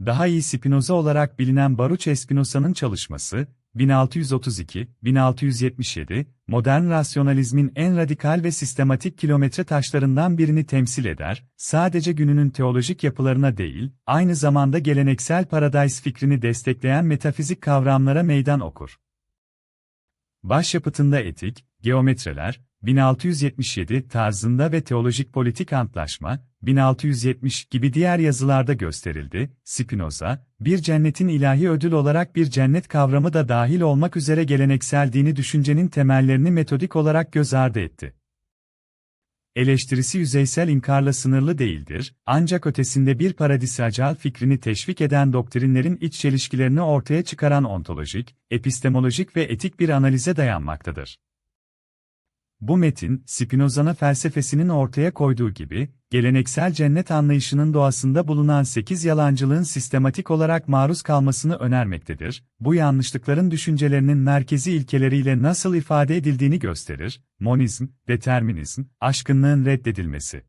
daha iyi Spinoza olarak bilinen Baruch Espinoza'nın çalışması, 1632-1677, modern rasyonalizmin en radikal ve sistematik kilometre taşlarından birini temsil eder, sadece gününün teolojik yapılarına değil, aynı zamanda geleneksel paradise fikrini destekleyen metafizik kavramlara meydan okur. Başyapıtında etik, geometreler, 1677 tarzında ve teolojik politik antlaşma, 1670 gibi diğer yazılarda gösterildi. Spinoza, bir cennetin ilahi ödül olarak bir cennet kavramı da dahil olmak üzere geleneksel dini düşüncenin temellerini metodik olarak göz ardı etti. Eleştirisi yüzeysel inkarla sınırlı değildir, ancak ötesinde bir paradisacal fikrini teşvik eden doktrinlerin iç çelişkilerini ortaya çıkaran ontolojik, epistemolojik ve etik bir analize dayanmaktadır. Bu metin, Spinoza'nın felsefesinin ortaya koyduğu gibi, geleneksel cennet anlayışının doğasında bulunan sekiz yalancılığın sistematik olarak maruz kalmasını önermektedir. Bu yanlışlıkların düşüncelerinin merkezi ilkeleriyle nasıl ifade edildiğini gösterir, monizm, determinizm, aşkınlığın reddedilmesi.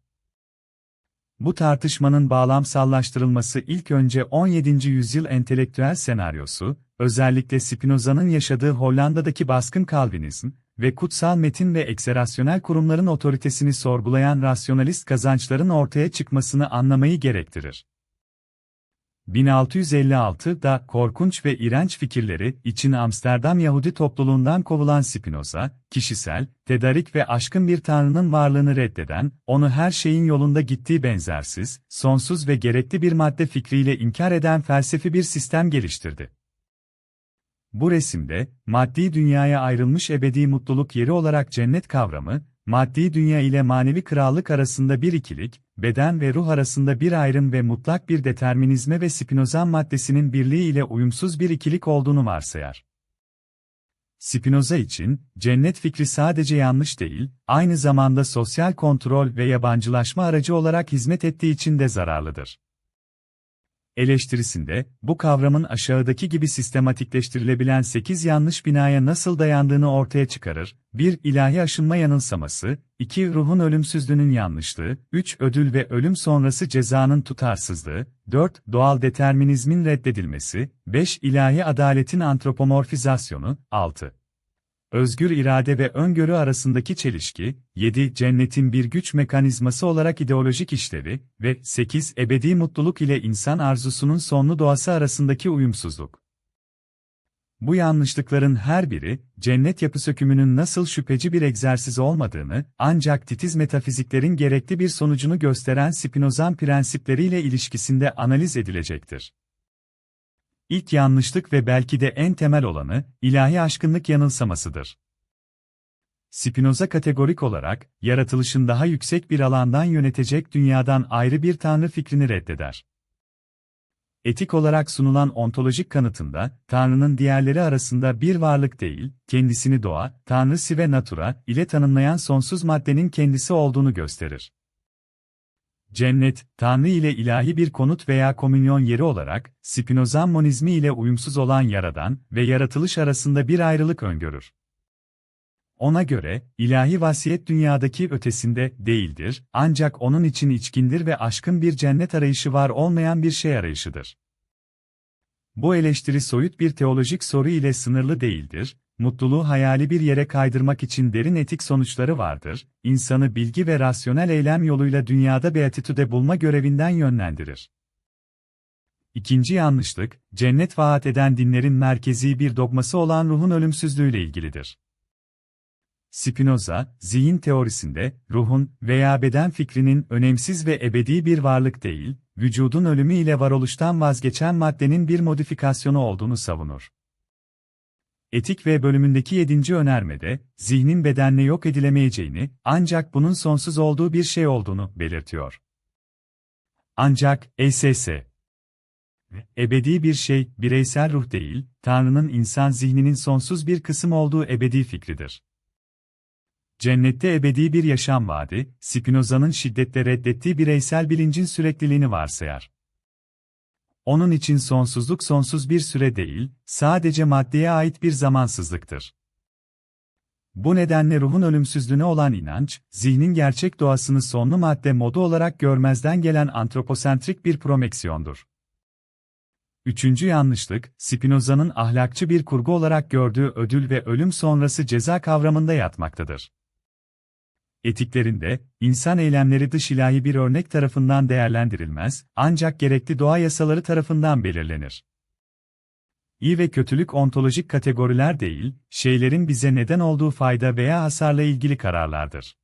Bu tartışmanın bağlamsallaştırılması ilk önce 17. yüzyıl entelektüel senaryosu, özellikle Spinoza'nın yaşadığı Hollanda'daki baskın Calvinizm, ve kutsal metin ve ekserasyonel kurumların otoritesini sorgulayan rasyonalist kazançların ortaya çıkmasını anlamayı gerektirir. 1656'da korkunç ve iğrenç fikirleri için Amsterdam Yahudi topluluğundan kovulan Spinoza, kişisel, tedarik ve aşkın bir tanrının varlığını reddeden, onu her şeyin yolunda gittiği benzersiz, sonsuz ve gerekli bir madde fikriyle inkar eden felsefi bir sistem geliştirdi. Bu resimde, maddi dünyaya ayrılmış ebedi mutluluk yeri olarak cennet kavramı, maddi dünya ile manevi krallık arasında bir ikilik, beden ve ruh arasında bir ayrım ve mutlak bir determinizme ve Spinozan maddesinin birliği ile uyumsuz bir ikilik olduğunu varsayar. Spinoza için, cennet fikri sadece yanlış değil, aynı zamanda sosyal kontrol ve yabancılaşma aracı olarak hizmet ettiği için de zararlıdır eleştirisinde, bu kavramın aşağıdaki gibi sistematikleştirilebilen 8 yanlış binaya nasıl dayandığını ortaya çıkarır. 1. İlahi aşınma yanılsaması, 2. Ruhun ölümsüzlüğünün yanlışlığı, 3. Ödül ve ölüm sonrası cezanın tutarsızlığı, 4. Doğal determinizmin reddedilmesi, 5. İlahi adaletin antropomorfizasyonu, 6. Özgür irade ve öngörü arasındaki çelişki, 7. Cennetin bir güç mekanizması olarak ideolojik işlevi ve 8. Ebedi mutluluk ile insan arzusunun sonlu doğası arasındaki uyumsuzluk. Bu yanlışlıkların her biri, cennet yapı sökümünün nasıl şüpheci bir egzersiz olmadığını, ancak titiz metafiziklerin gerekli bir sonucunu gösteren Spinozan prensipleriyle ilişkisinde analiz edilecektir. İlk yanlışlık ve belki de en temel olanı, ilahi aşkınlık yanılsamasıdır. Spinoza kategorik olarak, yaratılışın daha yüksek bir alandan yönetecek dünyadan ayrı bir tanrı fikrini reddeder. Etik olarak sunulan ontolojik kanıtında, Tanrı'nın diğerleri arasında bir varlık değil, kendisini doğa, Tanrı si ve natura ile tanımlayan sonsuz maddenin kendisi olduğunu gösterir. Cennet, Tanrı ile ilahi bir konut veya komünyon yeri olarak, Spinozan monizmi ile uyumsuz olan yaradan ve yaratılış arasında bir ayrılık öngörür. Ona göre, ilahi vasiyet dünyadaki ötesinde değildir, ancak onun için içkindir ve aşkın bir cennet arayışı var olmayan bir şey arayışıdır. Bu eleştiri soyut bir teolojik soru ile sınırlı değildir, mutluluğu hayali bir yere kaydırmak için derin etik sonuçları vardır, insanı bilgi ve rasyonel eylem yoluyla dünyada beatitude bulma görevinden yönlendirir. İkinci yanlışlık, cennet vaat eden dinlerin merkezi bir dogması olan ruhun ölümsüzlüğüyle ilgilidir. Spinoza, zihin teorisinde, ruhun veya beden fikrinin önemsiz ve ebedi bir varlık değil, vücudun ölümü ile varoluştan vazgeçen maddenin bir modifikasyonu olduğunu savunur. Etik ve bölümündeki yedinci önermede, zihnin bedenle yok edilemeyeceğini, ancak bunun sonsuz olduğu bir şey olduğunu belirtiyor. Ancak, ESS, ebedi bir şey, bireysel ruh değil, Tanrı'nın insan zihninin sonsuz bir kısım olduğu ebedi fikridir. Cennette ebedi bir yaşam vaadi, Spinoza'nın şiddetle reddettiği bireysel bilincin sürekliliğini varsayar. Onun için sonsuzluk sonsuz bir süre değil, sadece maddeye ait bir zamansızlıktır. Bu nedenle ruhun ölümsüzlüğüne olan inanç, zihnin gerçek doğasını sonlu madde modu olarak görmezden gelen antroposentrik bir promeksiyondur. Üçüncü yanlışlık, Spinoza'nın ahlakçı bir kurgu olarak gördüğü ödül ve ölüm sonrası ceza kavramında yatmaktadır. Etiklerinde, insan eylemleri dış ilahi bir örnek tarafından değerlendirilmez, ancak gerekli doğa yasaları tarafından belirlenir. İyi ve kötülük ontolojik kategoriler değil, şeylerin bize neden olduğu fayda veya hasarla ilgili kararlardır.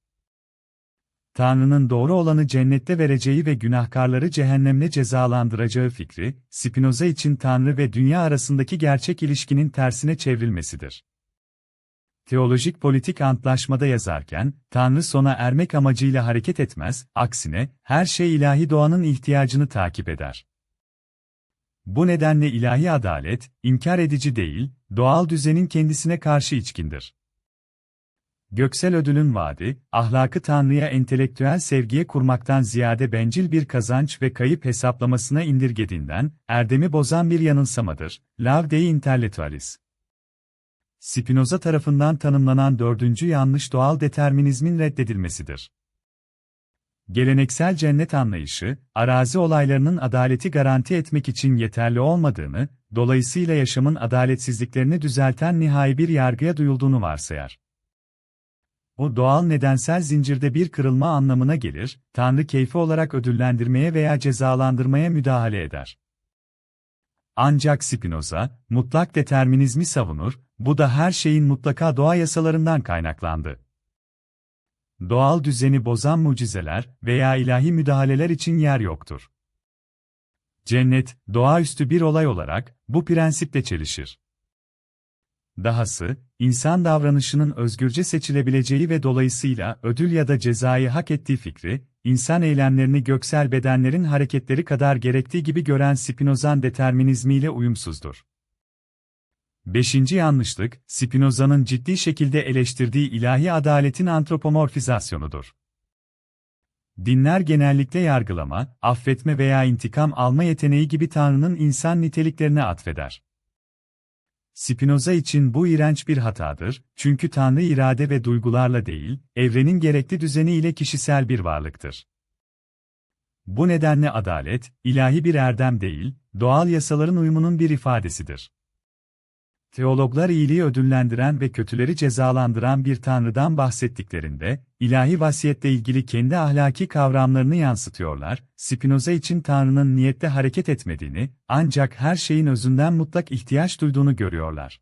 Tanrı'nın doğru olanı cennette vereceği ve günahkarları cehennemle cezalandıracağı fikri, Spinoza için Tanrı ve dünya arasındaki gerçek ilişkinin tersine çevrilmesidir. Teolojik politik antlaşmada yazarken, Tanrı sona ermek amacıyla hareket etmez, aksine, her şey ilahi doğanın ihtiyacını takip eder. Bu nedenle ilahi adalet, inkar edici değil, doğal düzenin kendisine karşı içkindir. Göksel ödülün vaadi, ahlakı Tanrı'ya entelektüel sevgiye kurmaktan ziyade bencil bir kazanç ve kayıp hesaplamasına indirgediğinden, erdemi bozan bir yanılsamadır. Lav Dei Intellectualis. Spinoza tarafından tanımlanan dördüncü yanlış doğal determinizmin reddedilmesidir. Geleneksel cennet anlayışı, arazi olaylarının adaleti garanti etmek için yeterli olmadığını, dolayısıyla yaşamın adaletsizliklerini düzelten nihai bir yargıya duyulduğunu varsayar. O doğal nedensel zincirde bir kırılma anlamına gelir, Tanrı keyfi olarak ödüllendirmeye veya cezalandırmaya müdahale eder. Ancak Spinoza, mutlak determinizmi savunur, bu da her şeyin mutlaka doğa yasalarından kaynaklandı. Doğal düzeni bozan mucizeler veya ilahi müdahaleler için yer yoktur. Cennet, doğaüstü bir olay olarak, bu prensiple çelişir. Dahası, insan davranışının özgürce seçilebileceği ve dolayısıyla ödül ya da cezayı hak ettiği fikri, insan eylemlerini göksel bedenlerin hareketleri kadar gerektiği gibi gören Spinoza'nın determinizmiyle uyumsuzdur. Beşinci yanlışlık, Spinoza'nın ciddi şekilde eleştirdiği ilahi adaletin antropomorfizasyonudur. Dinler genellikle yargılama, affetme veya intikam alma yeteneği gibi Tanrı'nın insan niteliklerine atfeder. Spinoza için bu iğrenç bir hatadır, çünkü Tanrı irade ve duygularla değil, evrenin gerekli düzeni ile kişisel bir varlıktır. Bu nedenle adalet, ilahi bir erdem değil, doğal yasaların uyumunun bir ifadesidir. Teologlar iyiliği ödüllendiren ve kötüleri cezalandıran bir tanrıdan bahsettiklerinde, ilahi vasiyetle ilgili kendi ahlaki kavramlarını yansıtıyorlar, Spinoza için tanrının niyette hareket etmediğini, ancak her şeyin özünden mutlak ihtiyaç duyduğunu görüyorlar.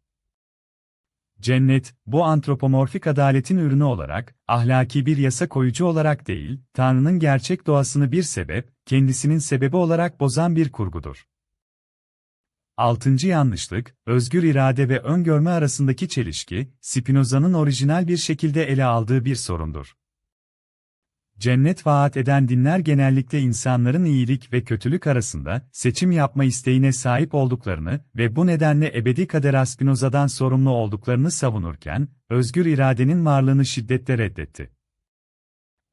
Cennet, bu antropomorfik adaletin ürünü olarak, ahlaki bir yasa koyucu olarak değil, Tanrı'nın gerçek doğasını bir sebep, kendisinin sebebi olarak bozan bir kurgudur. Altıncı yanlışlık, özgür irade ve öngörme arasındaki çelişki, Spinoza'nın orijinal bir şekilde ele aldığı bir sorundur. Cennet vaat eden dinler genellikle insanların iyilik ve kötülük arasında seçim yapma isteğine sahip olduklarını ve bu nedenle ebedi kader Spinoza'dan sorumlu olduklarını savunurken, özgür iradenin varlığını şiddetle reddetti.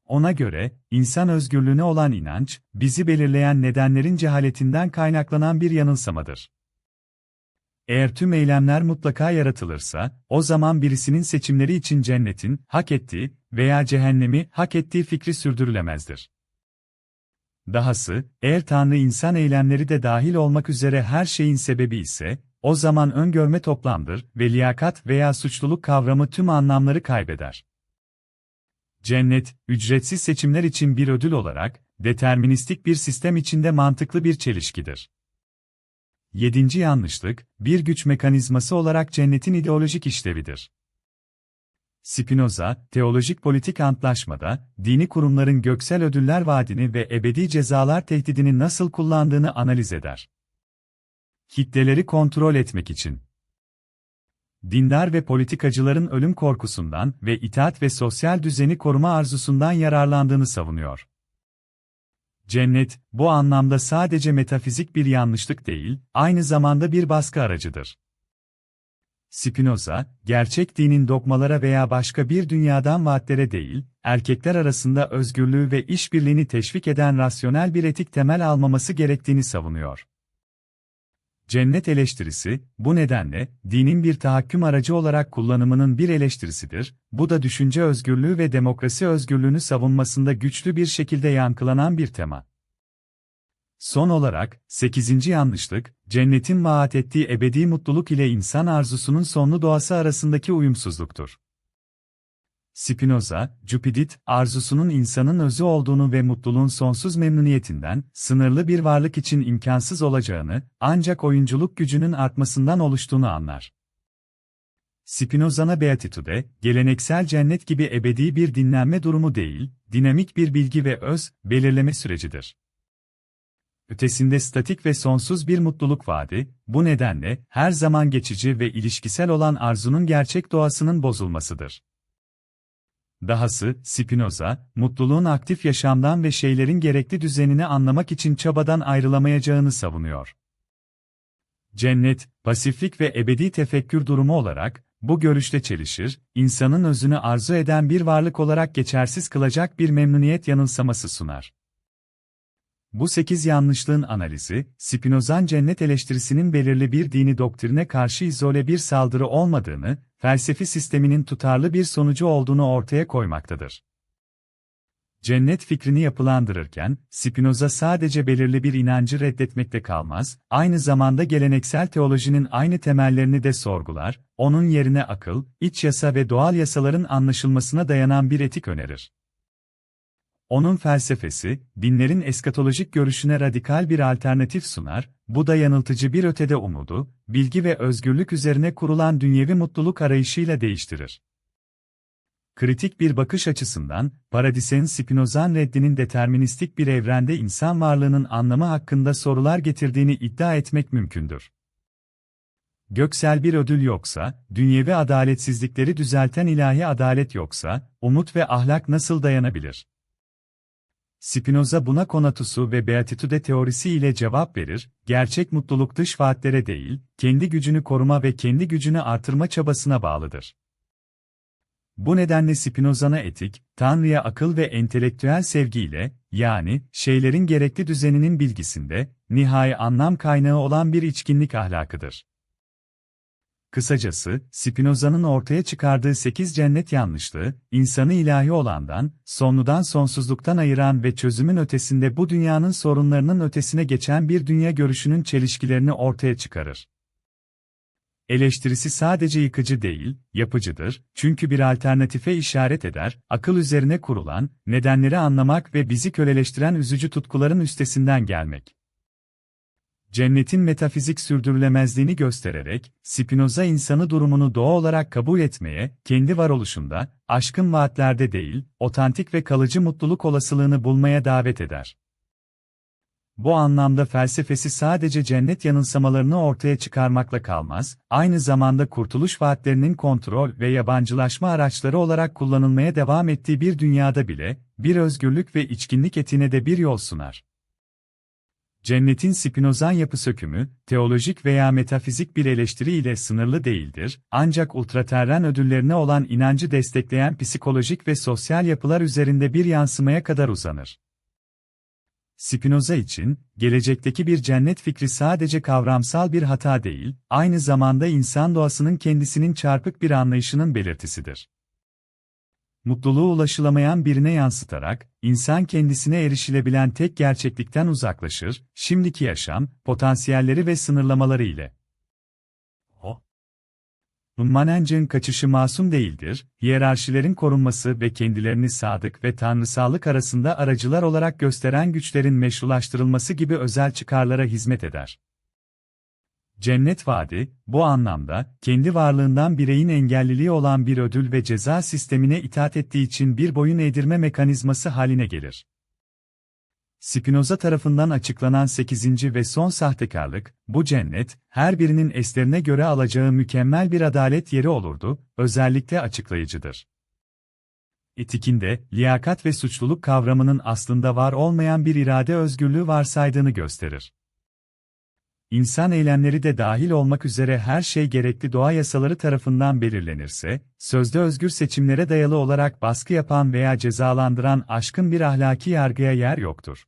Ona göre, insan özgürlüğüne olan inanç, bizi belirleyen nedenlerin cehaletinden kaynaklanan bir yanılsamadır. Eğer tüm eylemler mutlaka yaratılırsa, o zaman birisinin seçimleri için cennetin, hak ettiği veya cehennemi, hak ettiği fikri sürdürülemezdir. Dahası, eğer Tanrı insan eylemleri de dahil olmak üzere her şeyin sebebi ise, o zaman öngörme toplamdır ve liyakat veya suçluluk kavramı tüm anlamları kaybeder. Cennet, ücretsiz seçimler için bir ödül olarak, deterministik bir sistem içinde mantıklı bir çelişkidir. Yedinci yanlışlık, bir güç mekanizması olarak cennetin ideolojik işlevidir. Spinoza, teolojik politik antlaşmada, dini kurumların göksel ödüller vaadini ve ebedi cezalar tehdidini nasıl kullandığını analiz eder. Kitleleri kontrol etmek için. Dindar ve politikacıların ölüm korkusundan ve itaat ve sosyal düzeni koruma arzusundan yararlandığını savunuyor. Cennet, bu anlamda sadece metafizik bir yanlışlık değil, aynı zamanda bir baskı aracıdır. Spinoza, gerçek dinin dogmalara veya başka bir dünyadan vaatlere değil, erkekler arasında özgürlüğü ve işbirliğini teşvik eden rasyonel bir etik temel almaması gerektiğini savunuyor. Cennet eleştirisi, bu nedenle, dinin bir tahakküm aracı olarak kullanımının bir eleştirisidir, bu da düşünce özgürlüğü ve demokrasi özgürlüğünü savunmasında güçlü bir şekilde yankılanan bir tema. Son olarak, 8. yanlışlık, cennetin vaat ettiği ebedi mutluluk ile insan arzusunun sonlu doğası arasındaki uyumsuzluktur. Spinoza, Cupidit, arzusunun insanın özü olduğunu ve mutluluğun sonsuz memnuniyetinden, sınırlı bir varlık için imkansız olacağını, ancak oyunculuk gücünün artmasından oluştuğunu anlar. Spinoza'na Beatitude, geleneksel cennet gibi ebedi bir dinlenme durumu değil, dinamik bir bilgi ve öz, belirleme sürecidir. Ötesinde statik ve sonsuz bir mutluluk vaadi, bu nedenle, her zaman geçici ve ilişkisel olan arzunun gerçek doğasının bozulmasıdır. Dahası, Spinoza, mutluluğun aktif yaşamdan ve şeylerin gerekli düzenini anlamak için çabadan ayrılamayacağını savunuyor. Cennet, pasiflik ve ebedi tefekkür durumu olarak, bu görüşte çelişir, insanın özünü arzu eden bir varlık olarak geçersiz kılacak bir memnuniyet yanılsaması sunar. Bu sekiz yanlışlığın analizi, Spinoza'nın cennet eleştirisinin belirli bir dini doktrine karşı izole bir saldırı olmadığını, felsefi sisteminin tutarlı bir sonucu olduğunu ortaya koymaktadır. Cennet fikrini yapılandırırken, Spinoza sadece belirli bir inancı reddetmekte kalmaz, aynı zamanda geleneksel teolojinin aynı temellerini de sorgular, onun yerine akıl, iç yasa ve doğal yasaların anlaşılmasına dayanan bir etik önerir. Onun felsefesi, dinlerin eskatolojik görüşüne radikal bir alternatif sunar, bu da yanıltıcı bir ötede umudu, bilgi ve özgürlük üzerine kurulan dünyevi mutluluk arayışıyla değiştirir. Kritik bir bakış açısından, Paradisen Spinoza'nın reddinin deterministik bir evrende insan varlığının anlamı hakkında sorular getirdiğini iddia etmek mümkündür. Göksel bir ödül yoksa, dünyevi adaletsizlikleri düzelten ilahi adalet yoksa, umut ve ahlak nasıl dayanabilir? Spinoza buna konatusu ve beatitude teorisi ile cevap verir, gerçek mutluluk dış vaatlere değil, kendi gücünü koruma ve kendi gücünü artırma çabasına bağlıdır. Bu nedenle Spinoza'na etik, Tanrı'ya akıl ve entelektüel sevgiyle, yani, şeylerin gerekli düzeninin bilgisinde, nihai anlam kaynağı olan bir içkinlik ahlakıdır. Kısacası, Spinoza'nın ortaya çıkardığı sekiz cennet yanlışlığı, insanı ilahi olandan, sonludan sonsuzluktan ayıran ve çözümün ötesinde bu dünyanın sorunlarının ötesine geçen bir dünya görüşünün çelişkilerini ortaya çıkarır. Eleştirisi sadece yıkıcı değil, yapıcıdır, çünkü bir alternatife işaret eder, akıl üzerine kurulan, nedenleri anlamak ve bizi köleleştiren üzücü tutkuların üstesinden gelmek. Cennetin metafizik sürdürülemezliğini göstererek, Spinoza insanı durumunu doğa olarak kabul etmeye, kendi varoluşunda, aşkın vaatlerde değil, otantik ve kalıcı mutluluk olasılığını bulmaya davet eder. Bu anlamda felsefesi sadece cennet yanılsamalarını ortaya çıkarmakla kalmaz, aynı zamanda kurtuluş vaatlerinin kontrol ve yabancılaşma araçları olarak kullanılmaya devam ettiği bir dünyada bile, bir özgürlük ve içkinlik etine de bir yol sunar. Cennetin Spinozan yapı sökümü, teolojik veya metafizik bir eleştiri ile sınırlı değildir, ancak ultraterren ödüllerine olan inancı destekleyen psikolojik ve sosyal yapılar üzerinde bir yansımaya kadar uzanır. Spinoza için, gelecekteki bir cennet fikri sadece kavramsal bir hata değil, aynı zamanda insan doğasının kendisinin çarpık bir anlayışının belirtisidir mutluluğu ulaşılamayan birine yansıtarak, insan kendisine erişilebilen tek gerçeklikten uzaklaşır, şimdiki yaşam, potansiyelleri ve sınırlamaları ile. O. Manence'nin kaçışı masum değildir, hiyerarşilerin korunması ve kendilerini sadık ve tanrısallık arasında aracılar olarak gösteren güçlerin meşrulaştırılması gibi özel çıkarlara hizmet eder. Cennet vaadi, bu anlamda, kendi varlığından bireyin engelliliği olan bir ödül ve ceza sistemine itaat ettiği için bir boyun eğdirme mekanizması haline gelir. Spinoza tarafından açıklanan 8. ve son sahtekarlık, bu cennet, her birinin eslerine göre alacağı mükemmel bir adalet yeri olurdu, özellikle açıklayıcıdır. Etikinde, liyakat ve suçluluk kavramının aslında var olmayan bir irade özgürlüğü varsaydığını gösterir. İnsan eylemleri de dahil olmak üzere her şey gerekli doğa yasaları tarafından belirlenirse, sözde özgür seçimlere dayalı olarak baskı yapan veya cezalandıran aşkın bir ahlaki yargıya yer yoktur.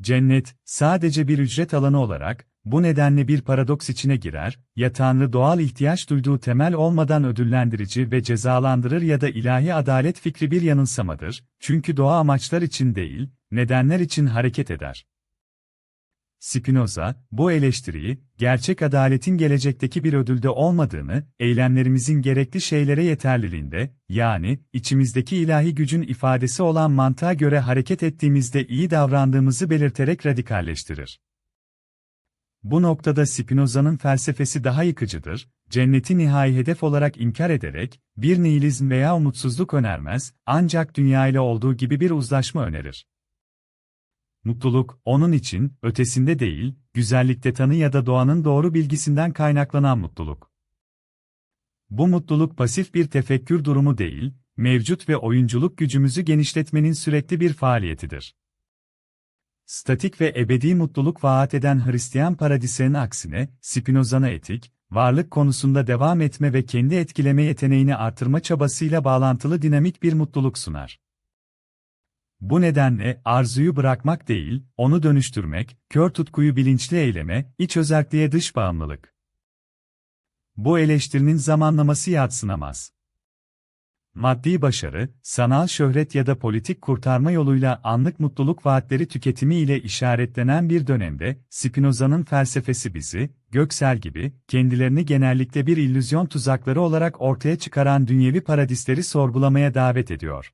Cennet, sadece bir ücret alanı olarak, bu nedenle bir paradoks içine girer, ya Tanrı doğal ihtiyaç duyduğu temel olmadan ödüllendirici ve cezalandırır ya da ilahi adalet fikri bir yanılsamadır, çünkü doğa amaçlar için değil, nedenler için hareket eder. Spinoza, bu eleştiriyi, gerçek adaletin gelecekteki bir ödülde olmadığını, eylemlerimizin gerekli şeylere yeterliliğinde, yani, içimizdeki ilahi gücün ifadesi olan mantığa göre hareket ettiğimizde iyi davrandığımızı belirterek radikalleştirir. Bu noktada Spinoza'nın felsefesi daha yıkıcıdır, cenneti nihai hedef olarak inkar ederek, bir nihilizm veya umutsuzluk önermez, ancak dünya ile olduğu gibi bir uzlaşma önerir. Mutluluk, onun için, ötesinde değil, güzellikte tanı ya da doğanın doğru bilgisinden kaynaklanan mutluluk. Bu mutluluk pasif bir tefekkür durumu değil, mevcut ve oyunculuk gücümüzü genişletmenin sürekli bir faaliyetidir. Statik ve ebedi mutluluk vaat eden Hristiyan paradisenin aksine, Spinoza'na etik, varlık konusunda devam etme ve kendi etkileme yeteneğini artırma çabasıyla bağlantılı dinamik bir mutluluk sunar. Bu nedenle arzuyu bırakmak değil, onu dönüştürmek, kör tutkuyu bilinçli eyleme, iç özelliğe dış bağımlılık. Bu eleştirinin zamanlaması yatsınamaz. Maddi başarı, sanal şöhret ya da politik kurtarma yoluyla anlık mutluluk vaatleri tüketimi ile işaretlenen bir dönemde, Spinoza'nın felsefesi bizi, Göksel gibi, kendilerini genellikle bir illüzyon tuzakları olarak ortaya çıkaran dünyevi paradisleri sorgulamaya davet ediyor.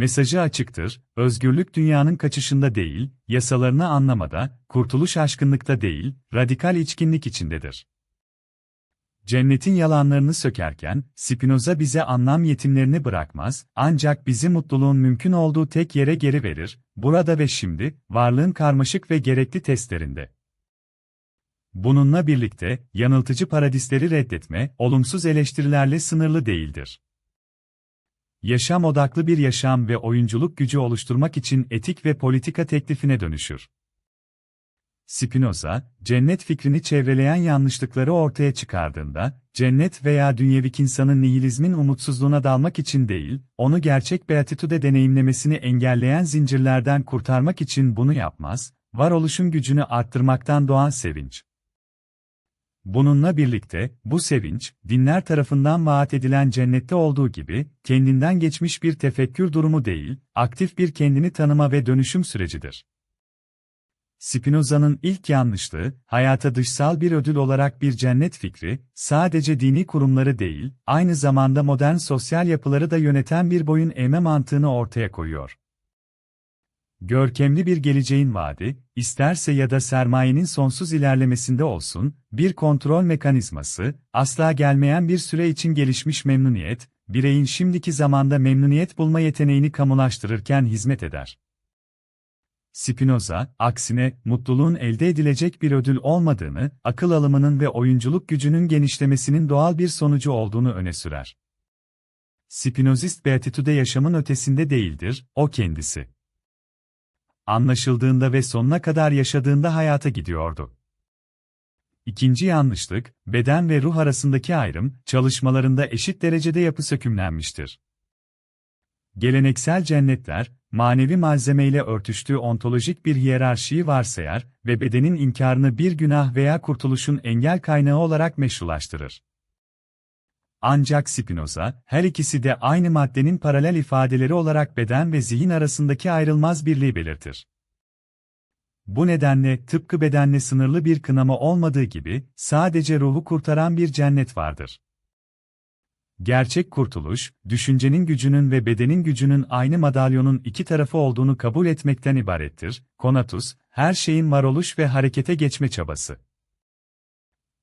Mesajı açıktır, özgürlük dünyanın kaçışında değil, yasalarını anlamada, kurtuluş aşkınlıkta değil, radikal içkinlik içindedir. Cennetin yalanlarını sökerken, Spinoza bize anlam yetimlerini bırakmaz, ancak bizi mutluluğun mümkün olduğu tek yere geri verir, burada ve şimdi, varlığın karmaşık ve gerekli testlerinde. Bununla birlikte, yanıltıcı paradisleri reddetme, olumsuz eleştirilerle sınırlı değildir. Yaşam odaklı bir yaşam ve oyunculuk gücü oluşturmak için etik ve politika teklifine dönüşür. Spinoza, cennet fikrini çevreleyen yanlışlıkları ortaya çıkardığında, cennet veya dünyevik insanın nihilizmin umutsuzluğuna dalmak için değil, onu gerçek beatitude deneyimlemesini engelleyen zincirlerden kurtarmak için bunu yapmaz, varoluşun gücünü arttırmaktan doğan sevinç. Bununla birlikte, bu sevinç, dinler tarafından vaat edilen cennette olduğu gibi, kendinden geçmiş bir tefekkür durumu değil, aktif bir kendini tanıma ve dönüşüm sürecidir. Spinoza'nın ilk yanlışlığı, hayata dışsal bir ödül olarak bir cennet fikri, sadece dini kurumları değil, aynı zamanda modern sosyal yapıları da yöneten bir boyun eğme mantığını ortaya koyuyor. Görkemli bir geleceğin vaadi, isterse ya da sermayenin sonsuz ilerlemesinde olsun, bir kontrol mekanizması, asla gelmeyen bir süre için gelişmiş memnuniyet, bireyin şimdiki zamanda memnuniyet bulma yeteneğini kamulaştırırken hizmet eder. Spinoza, aksine, mutluluğun elde edilecek bir ödül olmadığını, akıl alımının ve oyunculuk gücünün genişlemesinin doğal bir sonucu olduğunu öne sürer. Spinozist beatitude yaşamın ötesinde değildir, o kendisi. Anlaşıldığında ve sonuna kadar yaşadığında hayata gidiyordu. İkinci yanlışlık, beden ve ruh arasındaki ayrım, çalışmalarında eşit derecede yapı sökümlenmiştir. Geleneksel cennetler, manevi malzemeyle örtüştüğü ontolojik bir hiyerarşiyi varsayar ve bedenin inkarını bir günah veya kurtuluşun engel kaynağı olarak meşrulaştırır. Ancak Spinoza, her ikisi de aynı maddenin paralel ifadeleri olarak beden ve zihin arasındaki ayrılmaz birliği belirtir. Bu nedenle tıpkı bedenle sınırlı bir kınama olmadığı gibi, sadece ruhu kurtaran bir cennet vardır. Gerçek kurtuluş, düşüncenin gücünün ve bedenin gücünün aynı madalyonun iki tarafı olduğunu kabul etmekten ibarettir. Konatus, her şeyin varoluş ve harekete geçme çabası.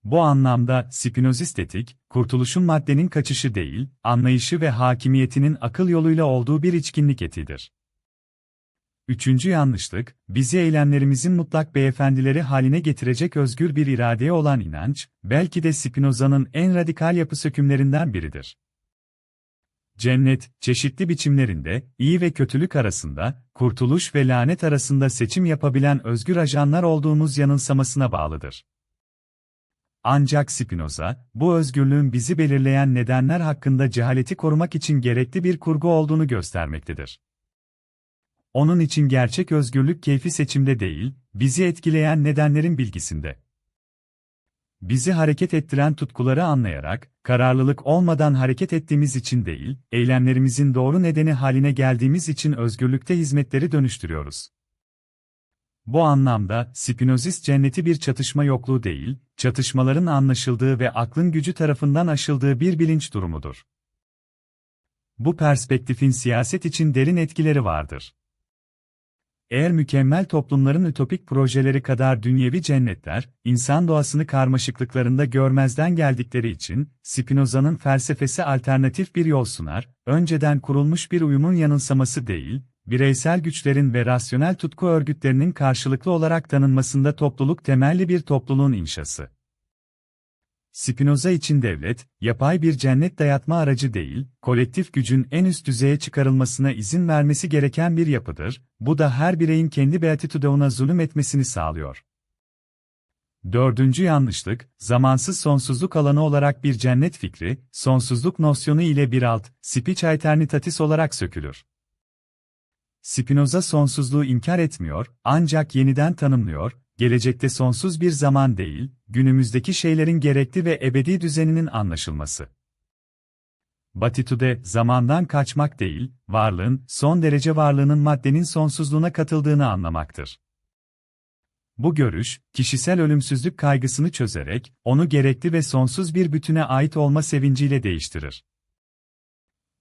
Bu anlamda Spinozist etik, kurtuluşun maddenin kaçışı değil, anlayışı ve hakimiyetinin akıl yoluyla olduğu bir içkinlik etidir. Üçüncü yanlışlık, bizi eylemlerimizin mutlak beyefendileri haline getirecek özgür bir iradeye olan inanç, belki de Spinoza'nın en radikal yapı sökümlerinden biridir. Cennet, çeşitli biçimlerinde, iyi ve kötülük arasında, kurtuluş ve lanet arasında seçim yapabilen özgür ajanlar olduğumuz yanılsamasına bağlıdır. Ancak Spinoza, bu özgürlüğün bizi belirleyen nedenler hakkında cehaleti korumak için gerekli bir kurgu olduğunu göstermektedir. Onun için gerçek özgürlük keyfi seçimde değil, bizi etkileyen nedenlerin bilgisinde. Bizi hareket ettiren tutkuları anlayarak, kararlılık olmadan hareket ettiğimiz için değil, eylemlerimizin doğru nedeni haline geldiğimiz için özgürlükte hizmetleri dönüştürüyoruz. Bu anlamda, Spinozist cenneti bir çatışma yokluğu değil, çatışmaların anlaşıldığı ve aklın gücü tarafından aşıldığı bir bilinç durumudur. Bu perspektifin siyaset için derin etkileri vardır. Eğer mükemmel toplumların ütopik projeleri kadar dünyevi cennetler, insan doğasını karmaşıklıklarında görmezden geldikleri için, Spinoza'nın felsefesi alternatif bir yol sunar, önceden kurulmuş bir uyumun yanılsaması değil, bireysel güçlerin ve rasyonel tutku örgütlerinin karşılıklı olarak tanınmasında topluluk temelli bir topluluğun inşası. Spinoza için devlet, yapay bir cennet dayatma aracı değil, kolektif gücün en üst düzeye çıkarılmasına izin vermesi gereken bir yapıdır, bu da her bireyin kendi beatitude'una zulüm etmesini sağlıyor. Dördüncü yanlışlık, zamansız sonsuzluk alanı olarak bir cennet fikri, sonsuzluk nosyonu ile bir alt, speech aeternitatis olarak sökülür. Spinoza sonsuzluğu inkar etmiyor, ancak yeniden tanımlıyor, gelecekte sonsuz bir zaman değil, günümüzdeki şeylerin gerekli ve ebedi düzeninin anlaşılması. Batitude, zamandan kaçmak değil, varlığın, son derece varlığının maddenin sonsuzluğuna katıldığını anlamaktır. Bu görüş, kişisel ölümsüzlük kaygısını çözerek, onu gerekli ve sonsuz bir bütüne ait olma sevinciyle değiştirir.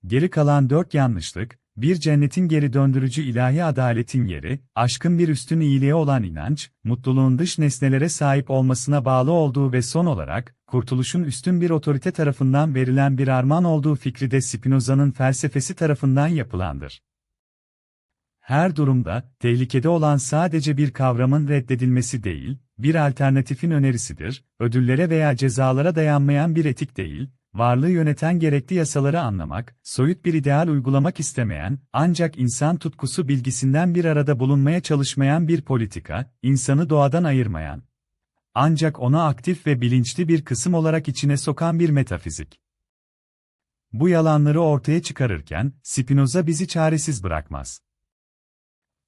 Geri kalan dört yanlışlık, bir cennetin geri döndürücü ilahi adaletin yeri, aşkın bir üstün iyiliğe olan inanç, mutluluğun dış nesnelere sahip olmasına bağlı olduğu ve son olarak, kurtuluşun üstün bir otorite tarafından verilen bir armağan olduğu fikri de Spinoza'nın felsefesi tarafından yapılandır. Her durumda, tehlikede olan sadece bir kavramın reddedilmesi değil, bir alternatifin önerisidir, ödüllere veya cezalara dayanmayan bir etik değil, varlığı yöneten gerekli yasaları anlamak, soyut bir ideal uygulamak istemeyen, ancak insan tutkusu bilgisinden bir arada bulunmaya çalışmayan bir politika, insanı doğadan ayırmayan. Ancak onu aktif ve bilinçli bir kısım olarak içine sokan bir metafizik. Bu yalanları ortaya çıkarırken, Spinoza bizi çaresiz bırakmaz.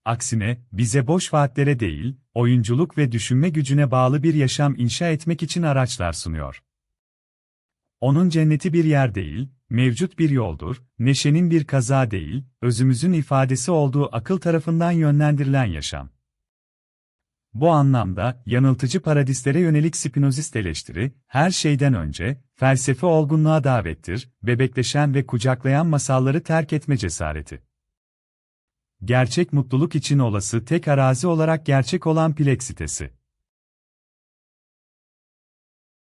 Aksine, bize boş vaatlere değil, oyunculuk ve düşünme gücüne bağlı bir yaşam inşa etmek için araçlar sunuyor. Onun cenneti bir yer değil, mevcut bir yoldur, neşenin bir kaza değil, özümüzün ifadesi olduğu akıl tarafından yönlendirilen yaşam. Bu anlamda, yanıltıcı paradislere yönelik Spinozist eleştiri, her şeyden önce, felsefe olgunluğa davettir, bebekleşen ve kucaklayan masalları terk etme cesareti. Gerçek mutluluk için olası tek arazi olarak gerçek olan pleksitesi.